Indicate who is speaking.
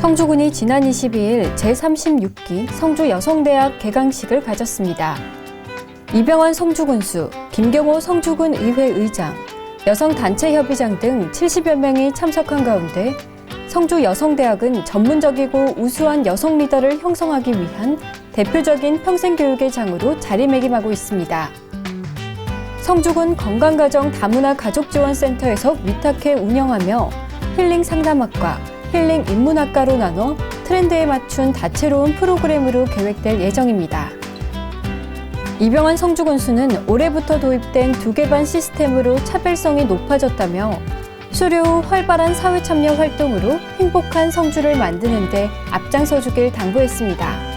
Speaker 1: 성주군이 지난 22일 제36기 성주 여성대학 개강식을 가졌습니다. 이병환 성주군수, 김경호 성주군 의회 의장, 여성단체협의장 등 70여 명이 참석한 가운데 성주 여성대학은 전문적이고 우수한 여성 리더를 형성하기 위한 대표적인 평생교육의 장으로 자리매김하고 있습니다. 성주군 건강가정 다문화 가족지원센터에서 위탁해 운영하며 힐링 상담학과, 힐링 인문학과로 나눠 트렌드에 맞춘 다채로운 프로그램으로 계획될 예정입니다. 이병환 성주군수는 올해부터 도입된 두 개반 시스템으로 차별성이 높아졌다며 수료 후 활발한 사회 참여 활동으로 행복한 성주를 만드는 데 앞장서 주길 당부했습니다.